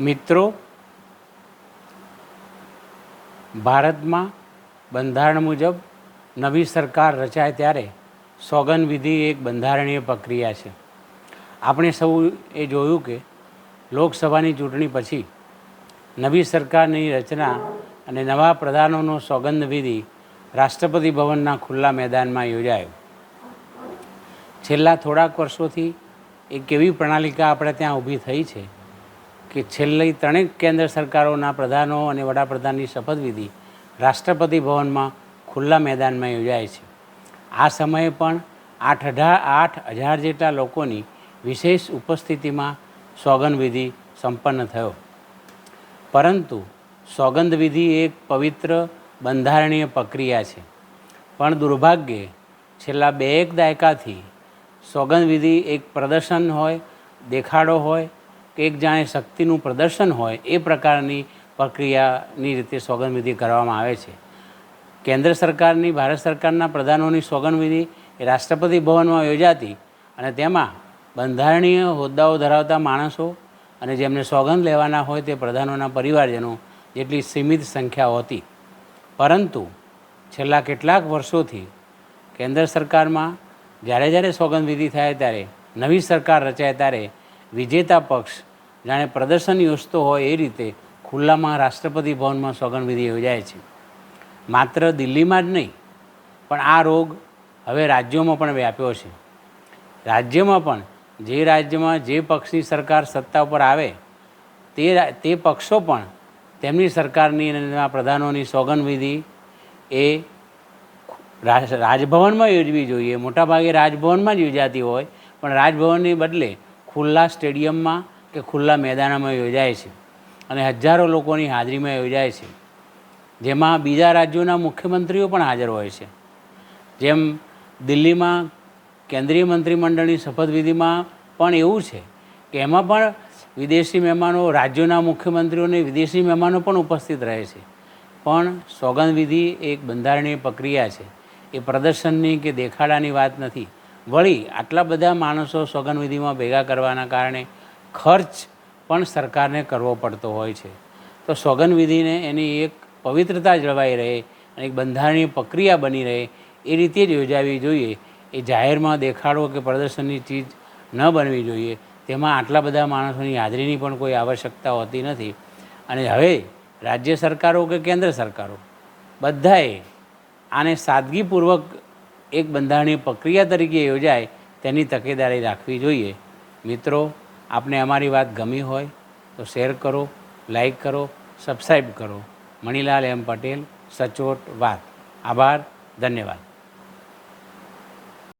મિત્રો, ભારતમાં બંધારણ મુજબ નવી સરકાર રચાય ત્યારે સોગનવિધિ એક બંધારણીય પ્રક્રિયા છે. આપણે સૌ એ જોયું કે લોકસભાની ચૂંટણી પછી નવી સરકારની રચના અને નવા પ્રધાનોનો સોગંદવિધિ રાષ્ટ્રપતિ ભવનના ખુલ્લા મેદાનમાં યોજાયો. છેલ્લા થોડાક વર્ષોથી એક એવી પ્રણાલિકા આપણે ત્યાં ઊભી થઈ છે. કે છેલ્લી ત્રણેક કેન્દ્ર સરકારોના પ્રધાનો અને વડાપ્રધાનની શપથવિધિ રાષ્ટ્રપતિ ભવનમાં ખુલ્લા મેદાનમાં યોજાય છે. આ સમયે પણ આઠ અઢાર, આઠ હજાર જેટલા લોકોની વિશેષ ઉપસ્થિતિમાં સોગંદવિધિ સંપન્ન થયો. પરંતુ સોગંદવિધિ એક પવિત્ર બંધારણીય પ્રક્રિયા છે. પણ દુર્ભાગ્યે છેલ્લા બે એક દાયકાથી સોગંદવિધિ એક પ્રદર્શન હોય, દેખાડો હોય કે એક જાણે શક્તિનું પ્રદર્શન હોય એ પ્રકારની પ્રક્રિયાની રીતે સોગંદવિધિ કરવામાં આવે છે. કેન્દ્ર સરકારની, ભારત સરકારના પ્રધાનોની સોગંદવિધિ એ રાષ્ટ્રપતિ ભવનમાં યોજાતી અને તેમાં બંધારણીય હોદ્દાઓ ધરાવતા માણસો અને જેમને સોગંદ લેવાના હોય તે પ્રધાનોના પરિવારજનો જેટલી સીમિત સંખ્યા હતી. પરંતુ છેલ્લા કેટલાક વર્ષોથી કેન્દ્ર સરકારમાં જ્યારે જ્યારે સોગંદવિધિ થાય ત્યારે નવી સરકાર રચાય ત્યારે વિજેતા પક્ષ જાણે પ્રદર્શન યોજતો હોય એ રીતે ખુલ્લામાં રાષ્ટ્રપતિ ભવનમાં સોગંદવિધિ યોજાય છે. માત્ર દિલ્હીમાં જ નહીં, પણ આ રોગ હવે રાજ્યોમાં પણ વ્યાપ્યો છે. રાજ્યમાં પણ જે રાજ્યમાં જે પક્ષની સરકાર સત્તા ઉપર આવે, તે તે પક્ષો પણ તેમની સરકારની પ્રધાનોની સોગંદવિધિ એ રાજભવનમાં યોજવી જોઈએ. મોટાભાગે રાજભવનમાં જ યોજાતી હોય, પણ રાજભવનની બદલે ખુલ્લા સ્ટેડિયમમાં કે ખુલ્લા મેદાનમાં યોજાય છે અને હજારો લોકોની હાજરીમાં યોજાય છે. જેમાં બીજા રાજ્યોના મુખ્યમંત્રીઓ પણ હાજર હોય છે. જેમ દિલ્હીમાં કેન્દ્રીય મંત્રીમંડળની શપથવિધિમાં પણ એવું છે કે એમાં પણ વિદેશી મહેમાનો, રાજ્યોના મુખ્યમંત્રીઓને વિદેશી મહેમાનો પણ ઉપસ્થિત રહે છે. પણ સોગંદવિધિ એક બંધારણીય પ્રક્રિયા છે. એ પ્રદર્શનની કે દેખાડાની વાત નથી. વળી આટલા બધા માણસો સોગંદવિધિમાં ભેગા કરવાના કારણે ખર્ચ પણ સરકારને કરવો પડતો હોય છે. તો સોગંદવિધિને એની એક પવિત્રતા જળવાઈ રહે અને એક બંધારણીય પ્રક્રિયા બની રહે એ રીતે જ યોજાવી જોઈએ. એ જાહેરમાં દેખાડો કે પ્રદર્શનની ચીજ ન બનવી જોઈએ, તેમાં આટલા બધા માણસોની હાજરીની પણ કોઈ આવશ્યકતા હોતી નથી. અને હવે રાજ્ય સરકારો કે કેન્દ્ર સરકારો, બધાએ આને સાદગીપૂર્વક એક બંધારણીય પ્રક્રિયા તરીકે યોજાય તેની તકેદારી રાખવી જોઈએ. મિત્રો આપને અમારી વાત ગમી હોય તો શેર કરો, લાઈક કરો સબસ્ક્રાઈબ કરો. મણિલાલ એમ પટેલ, સચોટ વાત. આભાર, ધન્યવાદ.